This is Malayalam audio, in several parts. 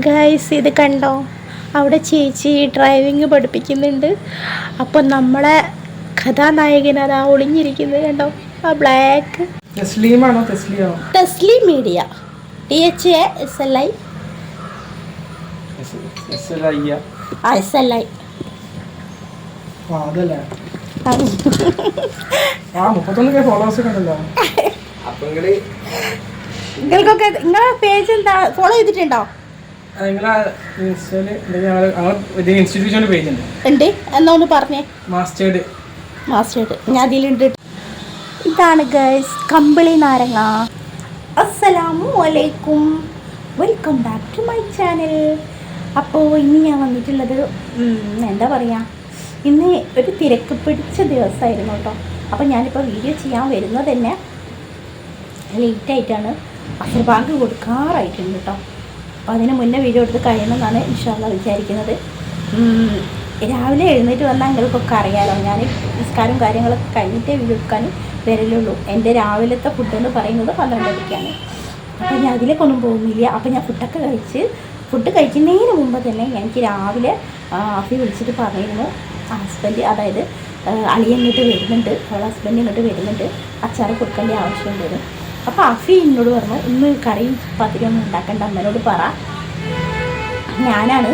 ഗൈസ് ഇത് കണ്ടോ? അവിടെ ചേച്ചി ഡ്രൈവിങ് പഠിപ്പിക്കുന്നുണ്ട്. അപ്പം നമ്മളെ കഥാനായകൻ അതാ ഒളിഞ്ഞിരിക്കുന്നത് കണ്ടോ? ആ black Tessly media T H A S L I S L I ആ. ആ ആ നിങ്ങൾക്കൊക്കെ നിങ്ങളെ പേജ് എന്താ? ഫോളോ ചെയ്തിട്ടുണ്ടോ? ഉണ്ട് ഉണ്ട്. എന്നാ ഒന്ന് പറഞ്ഞേ? മാസ്റ്റേർഡ് മാസ്റ്റേർഡ് ഞാൻ അതിലുണ്ട്. ഇതാണ് ഗൈസ് കമ്പിളി നാരങ്ങ. അസ്സലാമു അലൈക്കും. Welcome back to my channel അപ്പോൾ ഇന്ന് ഞാൻ വന്നിട്ടുള്ളത് എന്താ പറയുക ഇന്ന് ഒരു തിരക്ക് പിടിച്ച ദിവസമായിരുന്നു കേട്ടോ. അപ്പോൾ ഞാനിപ്പോൾ വീഡിയോ ചെയ്യാൻ വരുന്നത് തന്നെ ലേറ്റായിട്ടാണ് ബാങ്ക് കൊടുക്കാറായിട്ടുണ്ട് കേട്ടോ. അപ്പോൾ അതിന് മുന്നേ വീഡിയോ എടുത്ത് കഴിയണമെന്നാണ് ഇൻഷാല്ല വിചാരിക്കുന്നത്. രാവിലെ എഴുന്നേറ്റ് വന്നാൽ നിങ്ങൾക്കൊക്കെ അറിയാലോ ഞാൻ നിസ്കാരം കാര്യങ്ങളൊക്കെ കഴിഞ്ഞിട്ടേ വീഡിയോ എടുക്കാനും വരലുള്ളൂ. എന്റെ രാവിലത്തെ ഫുഡ് എന്ന് പറയുന്നത് പന്ത്രണ്ടരയ്ക്കാണ് അപ്പോൾ ഞാൻ അതിലേക്കൊന്നും പോകുന്നില്ല അപ്പോൾ ഞാൻ ഫുഡൊക്കെ കഴിച്ച് ഫുഡ് കഴിക്കുന്നതിന് മുമ്പ് തന്നെ എനിക്ക് രാവിലെ ആഫി വിളിച്ചിട്ട് പറഞ്ഞിരുന്നു ഹസ്ബൻഡ് അതായത് അളിയങ്ങോട്ട് വരുന്നുണ്ട്. അവളെ ഹസ്ബൻഡ് ഇങ്ങോട്ട് വരുന്നുണ്ട്. അച്ചാറ് കൊടുക്കേണ്ട ആവശ്യം വരും അപ്പോൾ അഫി എന്നോട് പറഞ്ഞു ഇന്ന് കറി പത്തിരിയൊന്നും ഉണ്ടാക്കേണ്ട അമ്മനോട് പറ. ഞാനാണ്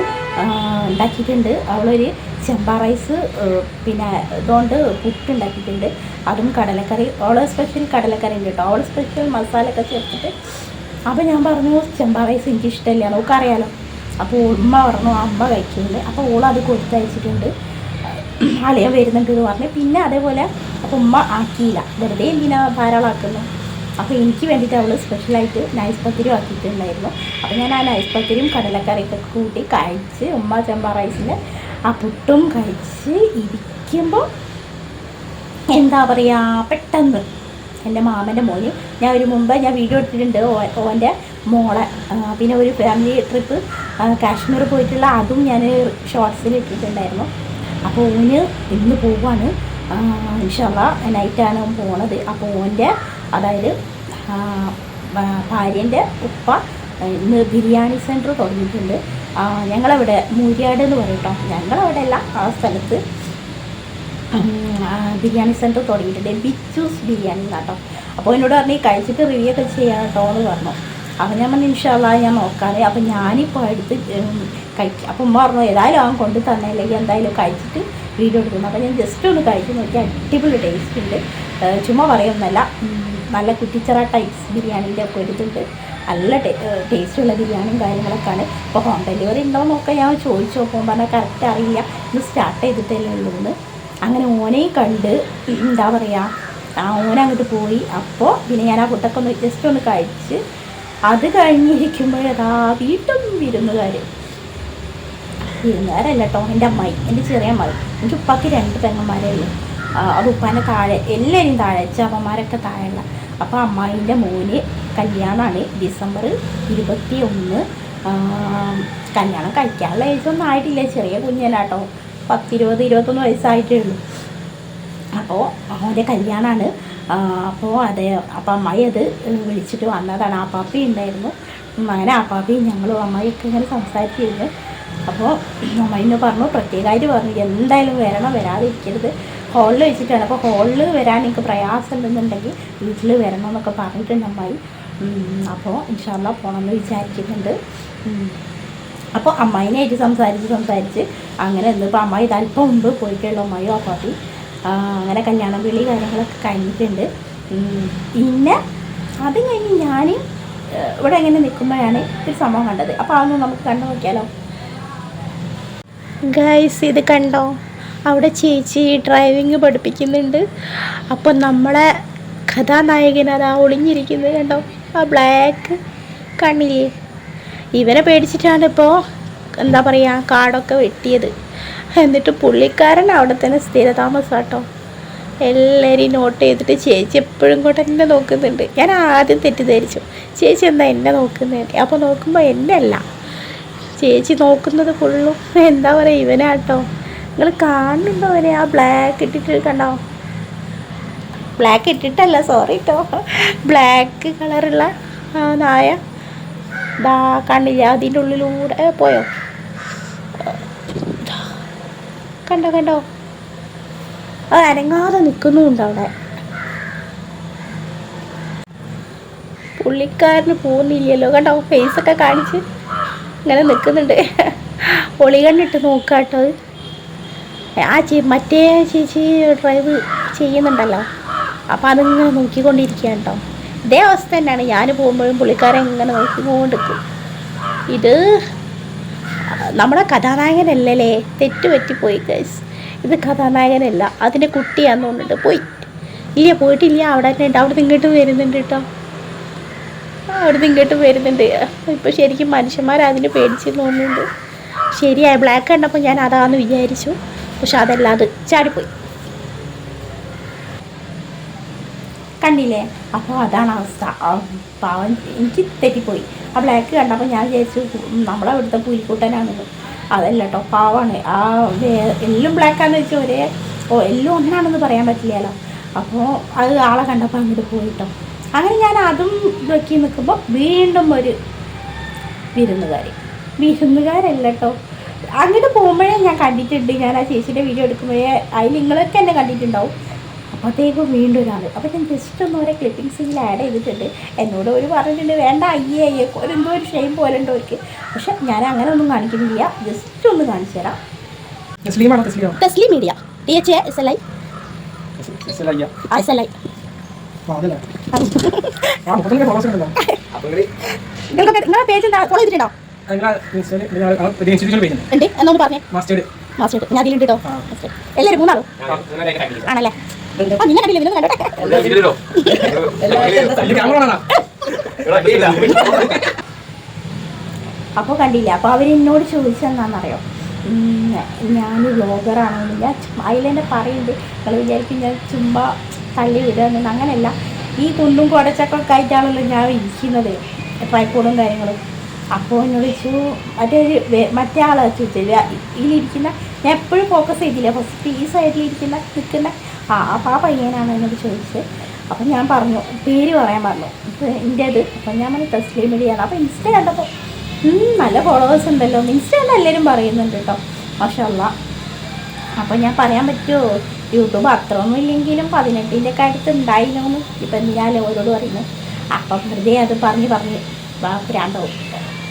ഉണ്ടാക്കിയിട്ടുണ്ട്. അവളൊരു ചെമ്പ റൈസ് പിന്നെ ഇതുകൊണ്ട് പുട്ട് ഉണ്ടാക്കിയിട്ടുണ്ട്. അതും കടലക്കറി അവൾ സ്പെഷ്യൽ കടലക്കറി ഉണ്ട് കേട്ടോ. അവൾ സ്പെഷ്യൽ മസാലയൊക്കെ ചേർത്തിട്ട് അപ്പോൾ ഞാൻ പറഞ്ഞു ചെമ്പ റൈസ് എനിക്ക് ഇഷ്ടമില്ല? അറിയാലോ. അപ്പോൾ ഉമ്മ പറഞ്ഞു അമ്മ കഴിക്കുന്നുണ്ട്. അപ്പോൾ ഓൾ അത് കൊടുത്തയച്ചിട്ടുണ്ട്. അളിയൻ വരുന്നുണ്ട് എന്ന് പറഞ്ഞ്. പിന്നെ അതേപോലെ അപ്പോൾ ഉമ്മ ആക്കിയില്ല. വെറുതെ എന്തിനാ ധാരാളമാക്കുന്നു അപ്പോൾ എനിക്ക് വേണ്ടിയിട്ട് അവൾ സ്പെഷ്യലായിട്ട് നൈസ് പത്തിരി ആക്കിയിട്ടുണ്ടായിരുന്നു. അപ്പോൾ ഞാൻ ആ നൈസ് പത്തിരിയും കടലക്കറിയൊക്കെ കൂട്ടി കഴിച്ച് ഉമ്മ ചെമ്പ റൈസിൽ ആ പുട്ടും കഴിച്ച് ഇരിക്കുമ്പോൾ എന്താ പറയുക പെട്ടെന്ന് എന്റെ മാമന്റെ മോന് ഞാൻ ഒരു മുമ്പ് ഞാൻ വീഡിയോ എടുത്തിട്ടുണ്ട് ഓന്റെ മോളെ പിന്നെ ഒരു ഫാമിലി ട്രിപ്പ് കാശ്മീർ പോയിട്ടുള്ള അതും ഞാൻ ഷോർട്സിൽ ഇട്ടിട്ടുണ്ടായിരുന്നു. അപ്പോൾ ഓന് ഇന്ന് പോവാണ്. ഇൻഷല്ല നൈറ്റാണ് പോണത്. അപ്പോൾ ഓന്റെ അതായത് ഭാര്യന്റെ ഉപ്പ ബിരിയാണി സെന്റർ തുടങ്ങിയിട്ടുണ്ട്. ഞങ്ങളവിടെ മൂര്യാട് എന്ന് പറയും ഞങ്ങളവിടെ അല്ല ആ സ്ഥലത്ത് ബിരിയാണി സെന്റർ തുടങ്ങിയിട്ടുണ്ട്. ബിച്ചൂസ് ബിരിയാണി കേട്ടോ അപ്പോൾ എന്നോട് പറഞ്ഞു "ഈ കഴിച്ചിട്ട് റിവ്യൂ ഒക്കെ ചെയ്യാം കേട്ടോ എന്ന് പറഞ്ഞു. അപ്പം ഞാൻ പറഞ്ഞു ഇൻഷാല്ല ഞാൻ നോക്കാതെ അപ്പം ഞാനിപ്പോൾ എടുത്ത് കഴിക്കും. അപ്പം പറഞ്ഞു ഏതായാലും അവൻ കൊണ്ട് തന്നെ അല്ലെങ്കിൽ എന്തായാലും കഴിച്ചിട്ട് വീഡിയോ എടുക്കുന്നു. അപ്പം ഞാൻ ജസ്റ്റ് ഒന്ന് കഴിച്ച് നോക്കി അടിപൊളി ടേസ്റ്റ് ഉണ്ട്. ചുമ്മാ പറയുന്നല്ല നല്ല കുറ്റിച്ചറ ടൈപ്സ് ബിരിയാണീന്റെ ഒക്കെ എടുത്തിട്ട് നല്ല ടേസ്റ്റുള്ള ബിരിയാണിയും കാര്യങ്ങളൊക്കെയാണ്. ഇപ്പോൾ ഹോം ഡെലിവറി ഉണ്ടോ എന്നൊക്കെ ഞാൻ ചോദിച്ചു നോക്കുമ്പോൾ പറഞ്ഞാൽ കറക്റ്റ് അറിയില്ല. ഇത് സ്റ്റാർട്ട് ചെയ്തിട്ടല്ലേ ഉള്ളൂ എന്ന് അങ്ങനെ ഓനെയും കണ്ട് എന്താ പറയുക ആ ഓന അങ്ങോട്ട് പോയി. അപ്പോൾ പിന്നെ ഞാൻ ആ ഫുഡൊക്കെ ഒന്ന് ജസ്റ്റ് ഒന്ന് കഴിച്ച് അത് കഴിഞ്ഞിരിക്കുമ്പോഴതാ വീട്ടും വിരുന്നുകാർ വിരുന്നുകാരല്ല കേട്ടോ എന്റെ അമ്മായി. എന്റെ ചെറിയ അമ്മായി. എനിക്ക് ഉപ്പാക്ക് രണ്ട് പെങ്ങന്മാരേ ഉള്ളൂ. അത് ഉപ്പാന്റെ താഴെ എല്ലാവരും താഴെ ചവന്മാരൊക്കെ താഴെയുള്ള. അപ്പോൾ അമ്മായിന്റെ മോന് കല്യാണമാണ് ഡിസംബർ ഇരുപത്തി ഒന്ന് കല്യാണം കഴിക്കാനുള്ള ഏജൊന്നും ആയിട്ടില്ല ചെറിയ കുഞ്ഞല്ലാട്ടോ. പത്തിരുപത് ഇരുപത്തൊന്ന് വയസ്സായിട്ടേ ഉള്ളൂ. അപ്പോൾ അവന്റെ കല്യാണമാണ് അപ്പോൾ അത് അപ്പം അമ്മായി അത് വിളിച്ചിട്ട് വന്നതാണ്. ആപ്പാപ്പി ഉണ്ടായിരുന്നു. അങ്ങനെ ആപ്പാപ്പിയും ഞങ്ങളും അമ്മായിയൊക്കെ ഇങ്ങനെ സംസാരിച്ചിരുന്നു. അപ്പോൾ അമ്മായിന്ന് പറഞ്ഞു പ്രത്യേകമായിട്ട് പറഞ്ഞു എന്തായാലും വരണം വരാതിരിക്കരുത്. ഹോളിൽ വെച്ചിട്ടാണ്. അപ്പോൾ ഹോളിൽ വരാൻ എനിക്ക് പ്രയാസം ഉണ്ടെന്നുണ്ടെങ്കിൽ വീട്ടിൽ വരണം എന്നൊക്കെ പറഞ്ഞിട്ടുണ്ട് അമ്മായി. ഉം, അപ്പോൾ ഇൻഷാല്ല പോകണമെന്ന് വിചാരിക്കുന്നുണ്ട്. അപ്പോൾ അമ്മായിനായിട്ട് സംസാരിച്ച് സംസാരിച്ച് അങ്ങനെ ഇന്നിപ്പോൾ അമ്മായി ഉണ്ട് മുമ്പ് പോയിട്ടുള്ള അമ്മായി ആ, അങ്ങനെ കല്യാണം വിളി കാര്യങ്ങളൊക്കെ കഴിഞ്ഞിട്ടുണ്ട്. പിന്നെ അത് കഴിഞ്ഞ് ഞാൻ ഇവിടെ എങ്ങനെ നിൽക്കുമ്പോഴാണ് ഒരു സംഭവം കണ്ടത്. അപ്പോൾ അതൊന്നും നമുക്ക് കണ്ടു നോക്കിയാലോ ഗൈസ് ഇത് കണ്ടോ? അവിടെ ചേച്ചി ഡ്രൈവിങ് പഠിപ്പിക്കുന്നുണ്ട്. അപ്പം നമ്മളെ കഥാനായകൻ അതാ ഒളിഞ്ഞിരിക്കുന്നത് കണ്ടോ? ആ ബ്ലാക്ക് കണ്ണില്ലേ ഇവനെ പേടിച്ചിട്ടാണ് ഇപ്പോൾ എന്താ പറയുക കാടൊക്കെ വെട്ടിയത്. എന്നിട്ട് പുള്ളിക്കാരൻ അവിടെ തന്നെ സ്ഥിരതാമസം കേട്ടോ എല്ലാവരെയും നോട്ട് ചെയ്തിട്ട് ചേച്ചി എപ്പോഴും കൂടെ എന്നെ നോക്കുന്നുണ്ട്. ഞാൻ ആദ്യം തെറ്റിദ്ധരിച്ചു. ചേച്ചി എന്താ എന്നെ നോക്കുന്നത് അപ്പോൾ നോക്കുമ്പോൾ എന്നെ അല്ല. ചേച്ചി നോക്കുന്നത് ഫുള്ളും എന്താ പറയുക ഇവനാട്ടോ. നിങ്ങൾ കാണുന്നുണ്ടോ അവനെ? ആ ബ്ലാക്ക് ഇട്ടിട്ട് കണ്ടോ? ബ്ലാക്ക് ഇട്ടിട്ടല്ല സോറി കേട്ടോ ബ്ലാക്ക് കളറുള്ള നായ. ദാ കണ്ടില്ല? അതിന്റെ ഉള്ളിലൂടെ പോയോ? കണ്ടോ കണ്ടോ? അത് അനങ്ങാതെ നിൽക്കുന്നുണ്ട് അവിടെ. പുള്ളിക്കാരന് പോകുന്നില്ലല്ലോ. കണ്ടോ ഫേസൊക്കെ കാണിച്ച് ഇങ്ങനെ നിൽക്കുന്നുണ്ട് ഒളി നോക്കാം കേട്ടോ അത്. ആ ചേ മറ്റേ ചേച്ചി ഡ്രൈവ് ചെയ്യുന്നുണ്ടല്ലോ. അപ്പോൾ അതിങ്ങനെ നോക്കിക്കൊണ്ടിരിക്കുകയാണ് കേട്ടോ. ഇതേ അവസ്ഥ തന്നെയാണ്. ഞാൻ പോകുമ്പോഴും പുള്ളിക്കാരൻ ഇങ്ങനെ നോക്കി പോകൊണ്ടിരിക്കും ഇത് നമ്മുടെ കഥാനായകനല്ലല്ലേ? തെറ്റുപറ്റിപ്പോയി ഗൈസ് ഇത് കഥാനായകനല്ല. അതിന്റെ കുട്ടിയാന്ന് തോന്നുന്നുണ്ട്. പോയി. ഇല്ല പോയിട്ടില്ല. അവിടെ തന്നെ ഉണ്ട്. അവിടെ ഇങ്ങോട്ട് വരുന്നുണ്ട് കേട്ടോ. അവിടെ ഇങ്ങോട്ട് വരുന്നുണ്ട്. ഇപ്പോൾ ശരിക്കും മനുഷ്യന്മാർ അതിന് പേടിച്ച് തോന്നുന്നുണ്ട്. ശരിയായി. ബ്ലാക്ക് കണ്ടപ്പോൾ ഞാൻ അതാന്ന് വിചാരിച്ചു. പക്ഷെ അതല്ല അത് ചാടിപ്പോയി. കണ്ടില്ലേ? അപ്പോൾ അതാണ് അവസ്ഥ. പാവൻ എനിക്ക് തെറ്റിപ്പോയി. ആ ബ്ലാക്ക് കണ്ടപ്പോൾ ഞാൻ വിചാരിച്ചു നമ്മളെ അവിടുത്തെ പുലിക്കൂട്ടനാണെന്ന് അതല്ല കേട്ടോ പാവാണ്. ആ എല്ലാം ബ്ലാക്കാന്ന് വെച്ചാൽ ഒരേ ഓ എല്ലാം ഒന്നാണെന്ന് പറയാൻ പറ്റില്ലല്ലോ. അപ്പോൾ അത് ആളെ കണ്ടപ്പോൾ അങ്ങോട്ട് പോയിട്ടോ അങ്ങനെ ഞാൻ അതും നോക്കി നിൽക്കുമ്പോൾ വീണ്ടും ഒരു വിരുന്നുകാരി. വിരുന്നുകാരല്ല കേട്ടോ അങ്ങോട്ട് പോകുമ്പോഴേ ഞാൻ കണ്ടിട്ടുണ്ട്. ഞാൻ ആ ചേച്ചിയുടെ വീഡിയോ എടുക്കുമ്പോഴേ അതിൽ നിങ്ങളൊക്കെ എന്നെ കണ്ടിട്ടുണ്ടാവും. അപ്പോഴത്തേക്കും വീണ്ടും ഒരാൾ. അപ്പോൾ ഞാൻ ജസ്റ്റ് ഒന്ന് ഓരോ ക്ലിപ്പിങ്സ് ഇതിൽ ആഡ് ചെയ്തിട്ടുണ്ട്. എന്നോട് ഒരു പറഞ്ഞിട്ടുണ്ട് വേണ്ട അയ്യേ അയ്യേ ഒരു എന്തോ ഒരു ഷെയിം പോലെ ഉണ്ട് അവർക്ക്. പക്ഷെ ഞാൻ അങ്ങനെ ഒന്നും കാണിക്കുന്നില്ല. ജസ്റ്റ് ഒന്ന് കാണിച്ചു തരാം. തസ്ലീമാണോ media T H S L I S L നിങ്ങളുടെ പേജ് എന്താ? ഫോളോ ചെയ്തിട്ടുണ്ടോ? മൂന്നാളും? ആണല്ലേ? ആ നിന്നെ കണ്ടില്ല നിന്നെ കണ്ടോട്ടെ ക്യാമറ ആണോ അപ്പോൾ കണ്ടില്ല. അപ്പോൾ അവരെന്നോട് ചോദിച്ചെന്താണെന്നറിയോ ഞാൻ വ്ളോഗറാണോ ഞാൻ അതിലെന്നെ പറയുന്നുണ്ട് നിങ്ങൾ വിചാരിക്കും ഞാൻ ചുമ്മാ തള്ളി വിടുകയെന്ന് അങ്ങനെയല്ല. ഈ കുണ്ടും കുടച്ചൊക്കെ ആയിട്ടാണല്ലോ ഞാൻ ഇരിക്കുന്നത്. പൈക്കൂടും കാര്യങ്ങളും. അപ്പോൾ എന്നോട് ചോദിച്ചു മറ്റേ മറ്റേ ആളെ ചോദിച്ചില്ല ഇതിലിരിക്കുന്ന ഞാൻ എപ്പോഴും ഫോക്കസ് ചെയ്തില്ല. ഫസ്റ്റ് ഈ സൈഡിലിരിക്കുന്ന നിൽക്കുന്ന ആ അപ്പോൾ ആ പയ്യനാണ് എന്നോട് ചോദിച്ചത് അപ്പം ഞാൻ പറഞ്ഞു പേര് പറയാൻ പറഞ്ഞു. എന്റെ അത് അപ്പം ഞാൻ പറഞ്ഞു തസ്ലീം മീഡിയാണ് അപ്പോൾ ഇൻസ്റ്റ കണ്ടപ്പോൾ നല്ല ഫോളോവേഴ്സ് ഉണ്ടല്ലോ. ഇൻസ്റ്റ തന്നെ എല്ലാവരും പറയുന്നുണ്ട് കേട്ടോ. മാഷല്ല അപ്പോൾ ഞാൻ പറയാൻ പറ്റുമോ യൂട്യൂബ് അത്രയൊന്നും ഇല്ലെങ്കിലും പതിനെട്ടിന്റെ ഒക്കെ അടുത്ത് ഉണ്ടായില്ലോന്ന് ഇപ്പം എന്തിനാലോ ഓരോട് പറയുന്നത് അപ്പം വെറുതെ അത് പറഞ്ഞ് പറഞ്ഞ് ഭ്രാന്താവും.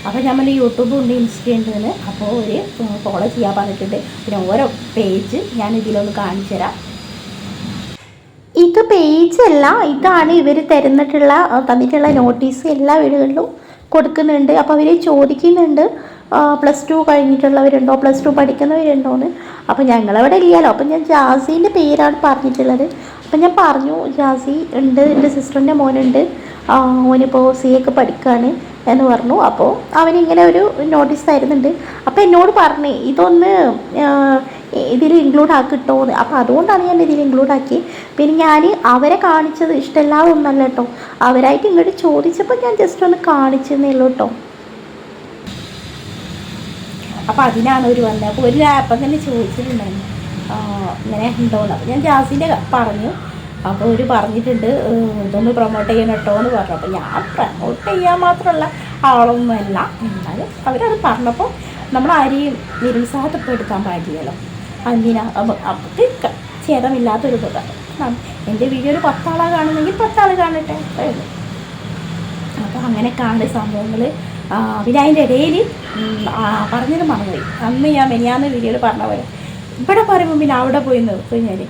അപ്പോൾ ഞാൻ പറഞ്ഞ യൂട്യൂബും ഉണ്ട് ഇൻസ്റ്റ ഉണ്ട് എന്ന്. അപ്പോൾ ഒരു ഫോളോ ചെയ്യാൻ പറഞ്ഞിട്ടുണ്ട്. പിന്നെ ഓരോ പേജ് ഞാൻ ഇതിലൊന്ന് കാണിച്ചു തരാം. ഇത് പേജ് അല്ല ഇതാണ് ഇവർ തരുന്നിട്ടുള്ള തന്നിട്ടുള്ള നോട്ടീസ് എല്ലാ വീടുകളിലും കൊടുക്കുന്നുണ്ട്. അപ്പോൾ അവർ ചോദിക്കുന്നുണ്ട് പ്ലസ് ടു കഴിഞ്ഞിട്ടുള്ളവരുണ്ടോ പ്ലസ് ടു പഠിക്കുന്നവരുണ്ടോ എന്ന്. അപ്പോൾ ഞങ്ങളവിടെ ഇല്ലല്ലോ. അപ്പം ഞാൻ ജാസീന്റെ പേരാണ് പറഞ്ഞിട്ടുള്ളത്. അപ്പം ഞാൻ പറഞ്ഞു ജാസി ഉണ്ട് എന്റെ സിസ്റ്ററിന്റെ മോനുണ്ട്. മോനിപ്പോൾ സി ഒക്കെ പഠിക്കുകയാണ് എന്ന് പറഞ്ഞു. അപ്പോൾ അവനിങ്ങനെ ഒരു നോട്ടീസ് തരുന്നുണ്ട്. അപ്പോൾ എന്നോട് പറഞ്ഞു ഇതൊന്ന് ഇതിൽ ഇൻക്ലൂഡ് ആക്കിട്ടോ എന്ന് അപ്പോൾ അതുകൊണ്ടാണ് ഞാൻ ഇതിൽ ഇൻക്ലൂഡ് ആക്കി പിന്നെ ഞാൻ അവരെ കാണിച്ചത് ഇഷ്ടമല്ലാതെ ഒന്നല്ല കേട്ടോ. അവരായിട്ട് ഇങ്ങോട്ട് ചോദിച്ചപ്പോൾ ഞാൻ ജസ്റ്റ് ഒന്ന് കാണിച്ചെന്നേ ഉള്ളൂ കേട്ടോ. അപ്പോൾ അതിനാണ് ഒരു വന്നത് അപ്പോൾ ഒരു അപ്പം തന്നെ ചോദിച്ചിട്ടുണ്ടായിരുന്നു. ഇങ്ങനെ ഉണ്ടോന്ന്. അപ്പോൾ ഞാൻ ജാസിന്റെ പറഞ്ഞു. അപ്പോൾ ഒരു പറഞ്ഞിട്ടുണ്ട് ഇതൊന്ന് പ്രൊമോട്ട് ചെയ്യണം കേട്ടോ എന്ന് പറഞ്ഞു. അപ്പോൾ ഞാൻ പ്രൊമോട്ട് ചെയ്യാൻ മാത്രമുള്ള ആളൊന്നുമല്ല എന്നാലും അവരത് പറഞ്ഞപ്പോൾ നമ്മൾ ആരെയും നിരുത്സാഹപ്പെടുത്താൻ പാടില്ലല്ലോ. എന്തിനാ അവർക്ക് ഛേദമില്ലാത്തൊരു ഉപകാരം. നം- എന്റെ വീഡിയോ ഒരു പത്താളെ കാണുന്നെങ്കിൽ പത്താൾ കാണട്ടെ അത്രേ ഉള്ളൂ. അപ്പോൾ അങ്ങനെയൊക്കെയാണ് സംഭവങ്ങൾ. പിന്നെ അതിന്റെ ഇടയിൽ പറഞ്ഞത് മറന്നുപോയി. അന്ന് ഞാൻ മെനിയാന്ന് വീഡിയോയിൽ പറഞ്ഞ പോലെ ഇവിടെ പറയുമ്പോൾ പിന്നെ അവിടെ പോയി നിർത്തും ഞാൻ.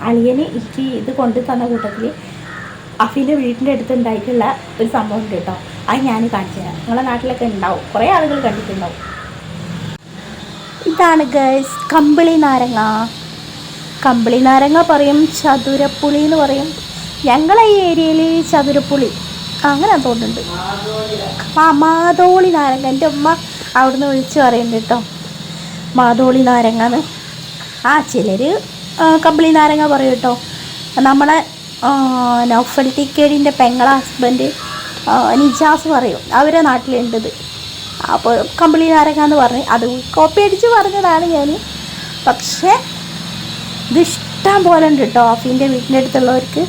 അളിയന് എനിക്ക് ഇത് കൊണ്ടു തന്ന കൂട്ടത്തിൽ അഫീന്റെ വീടിന്റെ അടുത്ത് ഉണ്ടായിട്ടുള്ള ഒരു സംഭവം ഉണ്ട് കേട്ടോ. അത് ഞാൻ കാണിച്ചു തരാം. നിങ്ങളെ നാട്ടിലൊക്കെ ഉണ്ടാവും. കുറേ ആളുകൾ കണ്ടിട്ടുണ്ടാവും. ഇതാണ് ഗേൾസ് കമ്പിളി നാരങ്ങ. കമ്പിളി നാരങ്ങ പറയും ചതുരപ്പുളി എന്ന് പറയും. ഞങ്ങളെ ഈ ഏരിയയിൽ ചതുരപ്പുളി. അങ്ങനെ തോന്നുന്നുണ്ട്. ആ മാതോളി നാരങ്ങ. എന്റെ ഉമ്മ അവിടുന്ന് വിളിച്ച് പറയുന്നുണ്ട് കേട്ടോ. മാതോളി നാരങ്ങ എന്ന് ആ ചിലർ കമ്പിളി നാരങ്ങ പറയും കേട്ടോ. നമ്മളെ നൗഫൽ ടിക്കേടിന്റെ പെങ്ങള ഹസ്ബൻഡ് നിജാസ് പറയും. അവരെ നാട്ടിലുണ്ടത് അപ്പോൾ കമ്പിളി നാരങ്ങ എന്ന് പറഞ്ഞ് അത് കോപ്പി അടിച്ച് പറഞ്ഞതാണ് ഞാൻ പക്ഷേ ഇത് ഇഷ്ടം പോലെ ഉണ്ട് കേട്ടോ അഫീന്റെ വീട്ടിന്റെ അടുത്തുള്ളവർക്ക്.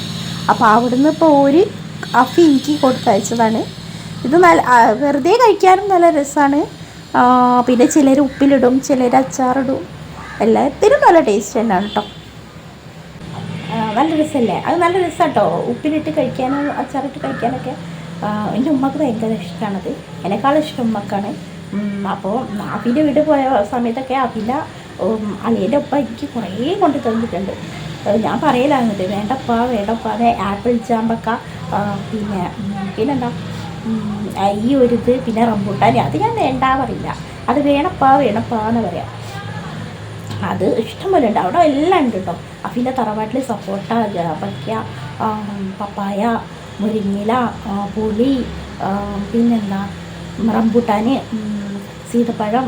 അപ്പോൾ അവിടുന്ന് ഇപ്പോൾ ഒരു അഫി എനിക്ക് കൊടുത്തയച്ചതാണ് ഇത് നല്ല വെറുതെ കഴിക്കാനും നല്ല രസമാണ് പിന്നെ ചിലർ ഉപ്പിലിടും ചിലർ അച്ചാറിടും. എല്ലാത്തിനും നല്ല ടേസ്റ്റ് തന്നെയാണ് കേട്ടോ നല്ല രസമല്ലേ? അത് നല്ല രസമാട്ടോ ഉപ്പിലിട്ട് കഴിക്കാനും അച്ചാറിട്ട് കഴിക്കാനൊക്കെ. എന്റെ ഉമ്മക്ക് ഭയങ്കര ഇഷ്ടമാണത് എന്നെക്കാളും ഇഷ്ടം ഉമ്മക്കാണ്. അപ്പോൾ അഭിന്റെ വീട് പോയ സമയത്തൊക്കെ അഭില അളിയന്റെ ഒപ്പം എനിക്ക് കുറേ കൊണ്ട് തന്നിട്ടുണ്ട്. ഞാൻ പറയലാകുന്നത് വേണ്ടപ്പ വേണ്ടപ്പ അതെ ആപ്പിൾ ചാമ്പക്ക ആ, പിന്നെ പിന്നെന്താ? ഈ ഒരു ഇത് പിന്നെ റംബൂട്ടാൻ. അത് ഞാൻ വേണ്ടാ പറയില്ല അത് വേണപ്പാ വേണപ്പാ എന്ന് പറയാം. അത് ഇഷ്ടംപോലെ ഉണ്ട്. അവിടെ എല്ലാം ഉണ്ട് കേട്ടോ അഫിന്റെ തറവാട്ടിൽ സപ്പോട്ട ജാപയ്ക്ക പപ്പായ മുരിങ്ങില പുളി പിന്നെന്താ റംബൂട്ടാൻ സീതപ്പഴം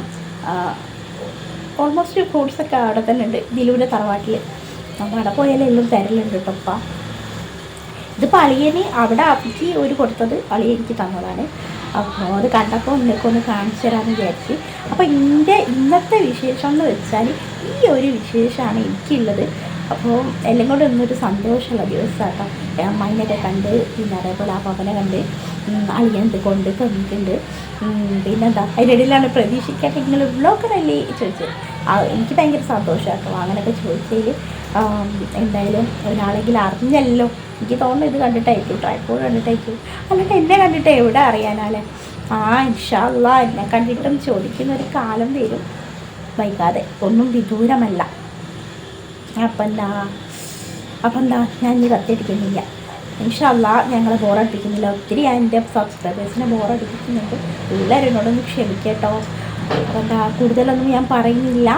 ഓൾമോസ്റ്റ് ഫ്രൂട്ട്സൊക്കെ അവിടെ തന്നെ ഉണ്ട് ദിലുവിന്റെ തറവാട്ടിൽ നമ്മൾ അവിടെ പോയാലും എല്ലാം തരലുണ്ട് കേട്ടോ ഉപ്പ. ഇതിപ്പോൾ അളിയന് അവിടെ അപ്പിക്ക് ഒരു കൊടുത്തത് അളിയ എനിക്ക് തന്നതാണ്. അപ്പോൾ അത് കണ്ടപ്പോൾ നിങ്ങൾക്ക് ഒന്ന് കാണിച്ചു തരാമെന്ന് വിചാരിച്ച്. അപ്പോൾ എന്റെ ഇന്നത്തെ വിശേഷം എന്ന് വെച്ചാൽ ഈ ഒരു വിശേഷമാണ് എനിക്കുള്ളത്. അപ്പോൾ എല്ലാം കൂടെ ഒന്നൊരു സന്തോഷമുള്ള ദിവസമാണ് കേട്ടോ കണ്ട് പിന്നെ അതേപോലെ ആ പവനെ കണ്ട് അളിയന്ത് കൊണ്ട് തന്നിട്ടുണ്ട്. പിന്നെന്താ അതിന്റെ ഇടയിലാണ് പ്രതീക്ഷിക്കാതെ നിങ്ങൾ ബ്ലോഗറല്ലേ ചോദിച്ചത്. എനിക്ക് ഭയങ്കര സന്തോഷമാണ് അങ്ങനെയൊക്കെ ചോദിച്ചതിൽ എന്തായാലും ഒരാളെങ്കിലും അറിഞ്ഞല്ലോ. എനിക്ക് തോന്നുന്നു ഇത് കണ്ടിട്ടായിരിക്കും ട്രൈപ്പോഡ് കണ്ടിട്ടായിരിക്കും. അല്ലാണ്ട് എന്നെ കണ്ടിട്ട് എവിടെ അറിയാനാലേ ആ ഇൻഷാല്ല എന്നെ കണ്ടിട്ടും ചോദിക്കുന്ന ഒരു കാലം വരും. വൈകാതെ. ഒന്നും വിദൂരമല്ല. അപ്പം എന്താ അപ്പം എന്താ ഞാൻ ഇനി കത്തിയടിക്കുന്നില്ല ഇൻഷല്ല ഞങ്ങളെ ബോറടിപ്പിക്കുന്നില്ല ഒത്തിരി എന്റെ സബ്സ്ക്രൈബേഴ്സിനെ ബോറടിപ്പിക്കുന്നുണ്ട്. എല്ലാവരും എന്നോടൊന്ന് ക്ഷമിക്കട്ടോ. അപ്പം എന്താ കൂടുതലൊന്നും ഞാൻ പറയുന്നില്ല.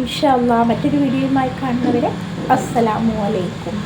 ഇൻഷല്ല മറ്റൊരു വീഡിയോയുമായി കാണുന്നവരെ അസ്സലാമു അലൈക്കും.